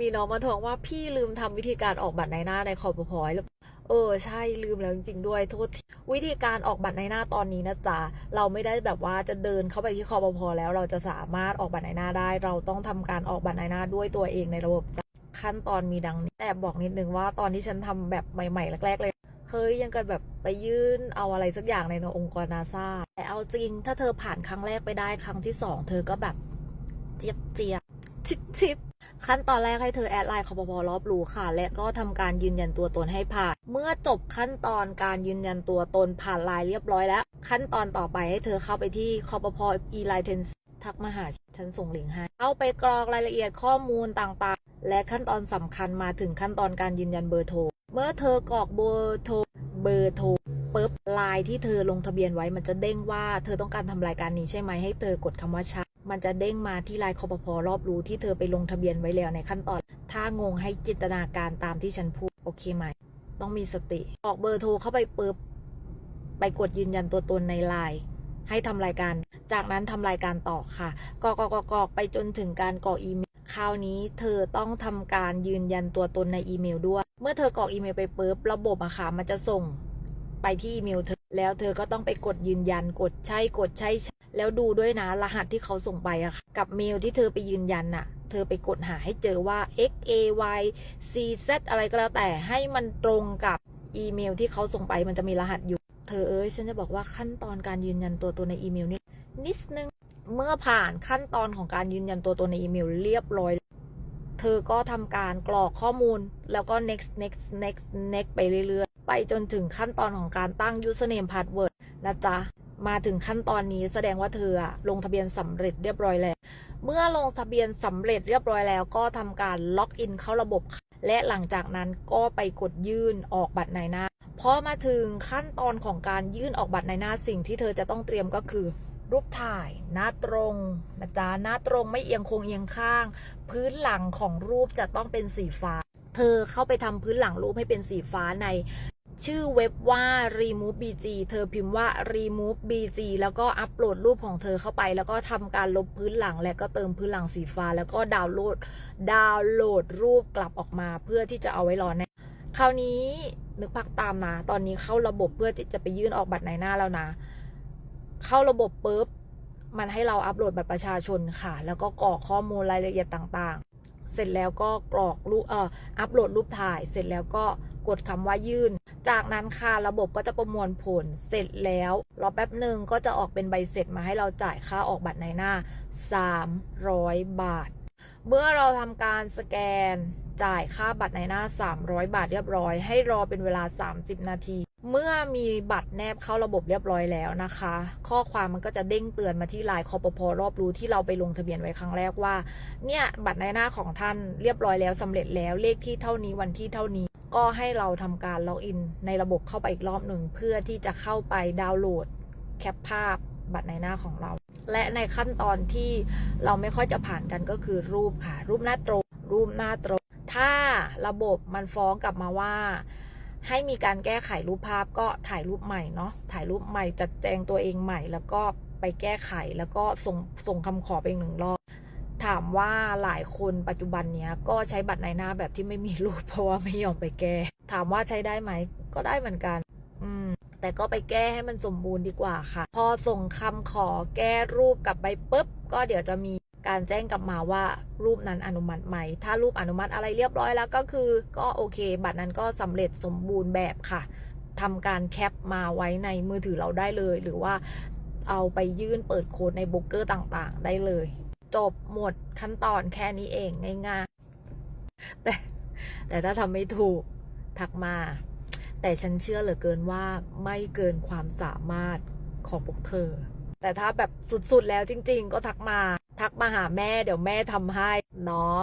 มีน้องมาทวงว่าพี่ลืมทำวิธีการออกบัตรในหน้าในคอปพอยหรือเออใช่ลืมแล้วจริงๆด้วยโทษทีวิธีการออกบัตรในหน้าตอนนี้นะจ๊ะเราไม่ได้แบบว่าจะเดินเข้าไปที่คอปพอแล้วเราจะสามารถออกบัตรในหน้าได้ เราต้องทำการออกบัตรในหน้าด้วยตัวเองในระบบจ้ะขั้นตอนมีดังนี้แต่บอกนิดนึงว่าตอนที่ฉันทำแบบใหม่ๆแรกๆเลยเฮ้ยยังกับแบบไปยื่นเอาอะไรสักอย่างในองค์กรนาซาแต่เอาจริงถ้าเธอผ่านครั้งแรกไปได้ครั้งที่สองเธอก็แบบเจี๊ยบเจี๊ยบ ชิบชิบขั้นตอนแรกให้เธอแอดไลน์คอปพรอบรู้ค่ะ และก็ทำการยืนยันตัวตนให้ผ่าน เมื่อจบขั้นตอนการยืนยันตัวตนผ่านไลน์เรียบร้อยแล้ว ขั้นตอนต่อไปให้เธอเข้าไปที่คอปพอีไลเทนทักมาหาฉันส่งลิงก์ให้เอาไปกรอกรายละเอียดข้อมูลต่างๆ และขั้นตอนสำคัญมาถึงขั้นตอนการยืนยันเบอร์โทร เมื่อเธอกรอกเบอร์โทรเบอร์โทรปุ๊บไลน์ที่เธอลงทะเบียนไว้มันจะเด้งว่า เธอต้องการทำรายการนี้ใช่ไหมให้เธอกดคำว่าใช่ มันจะเด้งมาที่ไลน์คอปพอรอบรู้ที่เธอไปลงทะเบียนไว้แล้วในขั้นตอน ถ้างงให้จินตนาการตามที่ฉันพูด โอเคไหม ต้องมีสติ ออกเบอร์โทรเข้าไปปุ๊บ ไปกดยืนยันตัวตนในไลน์ให้ทำรายการ จากนั้นทำรายการต่อค่ะกรอกกรอกกรอกกรอกไปจนถึงการกรอกอีเมล คราวนี้เธอต้องทำการยืนยันตัวตนในอีเมลด้วย เมื่อเธอกรอกอีเมลไปปุ๊บ ระบบอะค่ะ มันจะส่งไปที่อีเมลเธอ แล้วเธอก็ต้องไปกดยืนยัน กดใช่ กดใช่ แล้วดูด้วยนะรหัสที่เขาส่งไปอะค่ะกับเมลที่เธอไปยืนยันน่ะเธอไปกดหาให้เจอว่า x a y c z อะไรก็แล้วแต่ให้มันตรงกับอีเมลที่เขาส่งไปมันจะมีรหัสอยู่ เธอเอ้ยฉันจะบอกว่าขั้นตอนการยืนยันตัวตนในอีเมลนี่นิดนึงเมื่อผ่านขั้นตอนของการยืนยันตัวตนในอีเมลเรียบร้อย เธอก็ทำการกรอกข้อมูลแล้วก็ next next next next ไปเรื่อยๆ ไปจนถึงขั้นตอนของการตั้ง username password นะจ๊ะ มาถึงขั้นตอนนี้แสดงว่าเธอลงทะเบียนสำเร็จเรียบร้อยแล้ว เมื่อลงทะเบียนสำเร็จเรียบร้อยแล้ว ก็ทำการล็อกอินเข้าระบบ และหลังจากนั้นก็ไปกดยื่นออกบัตรในหน้าพอมาถึงขั้นตอนของการยื่นออกบัตรในหน้าสิ่งที่เธอจะต้องเตรียมก็คือรูปถ่าย หน้าตรงนะจ๊ะหน้าตรงไม่เอียงโคงเอียงข้าง พื้นหลังของรูปจะต้องเป็นสีฟ้า เธอเข้าไปทำพื้นหลังรูปให้เป็นสีฟ้าใน ชื่อเว็บว่า remove bg เธอพิมพ์ว่า remove bg แล้วก็อัปโหลดรูปของเธอเข้าไป แล้วก็ทำการลบพื้นหลัง และก็เติมพื้นหลังสีฟ้า แล้วก็ดาวน์โหลด ดาวน์โหลดรูปกลับออกมาเพื่อที่จะเอาไว้รอในคราวนี้นึกภาพตามนะตอนนี้เข้าระบบเพื่อที่จะไปยื่นออกบัตรในหน้าแล้วนะ เข้าระบบปุ๊บมันให้เราอัปโหลดบัตรประชาชนค่ะ แล้วก็กรอกข้อมูลรายละเอียดต่างๆ เสร็จแล้วก็กรอกรูปเอ่ออัปโหลดรูปถ่าย เสร็จแล้วก็ กดคำว่ายื่น จากนั้นค่ะระบบก็จะประมวลผลเสร็จแล้วรอแป๊บหนึ่งก็จะออกเป็นใบเสร็จมาให้เราจ่ายค่าออกบัตรในหน้า 300 บาท เมื่อเราทำการสแกนจ่ายค่าบัตรในหน้า 300 บาทเรียบร้อย ให้รอเป็นเวลา 30 นาที เมื่อมีบัตรแนบเข้าระบบเรียบร้อยแล้วนะคะ ข้อความมันก็จะเด้งเตือนมาที่ไลน์คอปพอรอบรู้ที่เราไปลงทะเบียนไว้ครั้งแรกว่า เนี่ยบัตรในหน้าของท่านเรียบร้อยแล้วสำเร็จแล้วเลขที่เท่านี้วันที่เท่านี้ ก็ให้เราทำการล็อกอินในระบบเข้าไปอีกรอบหนึ่ง เพื่อที่จะเข้าไปดาวน์โหลดแคปภาพบัตรในหน้าของเรา และในขั้นตอนที่เราไม่ค่อยจะผ่านกันก็คือรูปค่ะ รูปหน้าตรง รูปหน้าตรง ถ้าระบบมันฟ้องกลับมาว่า ให้มีการแก้ไขรูปภาพก็ถ่ายรูปใหม่เนาะถ่ายรูปใหม่จัดแจงตัวเองใหม่ แล้วก็ไปแก้ไขแล้วก็ส่งส่งคำขอไปอีกหนึ่งรอบ ถามว่าหลายคนปัจจุบันเนี้ยก็ใช้บัตรในหน้าแบบที่ไม่มีรูปเพราะว่าไม่ยอมไปแก้ ถามว่าใช้ได้ไหมก็ได้เหมือนกัน อืม แต่ก็ไปแก้ให้มันสมบูรณ์ดีกว่าค่ะ พอส่งคำขอแก้รูปกลับไปปุ๊บ ก็เดี๋ยวจะมีการแจ้งกลับมาว่ารูปนั้นอนุมัติไหม ถ้ารูปอนุมัติอะไรเรียบร้อยแล้วก็คือ ก็โอเค บัตรนั้นก็สำเร็จสมบูรณ์แบบค่ะทำการแคปมาไว้ในมือถือเราได้เลย หรือว่าเอาไปยื่นเปิดโค้ดในโบรกเกอร์ต่างๆ ได้เลย จบหมดขั้นตอนแค่นี้เองง่ายๆแต่แต่ถ้าทำไม่ถูกทักมา แต่ฉันเชื่อเหลือเกินว่าไม่เกินความสามารถของพวกเธอ แต่ถ้าแบบสุดๆแล้วจริง ๆ ก็ทักมา ทักมาหาแม่เดี๋ยวแม่ทำให้เนาะ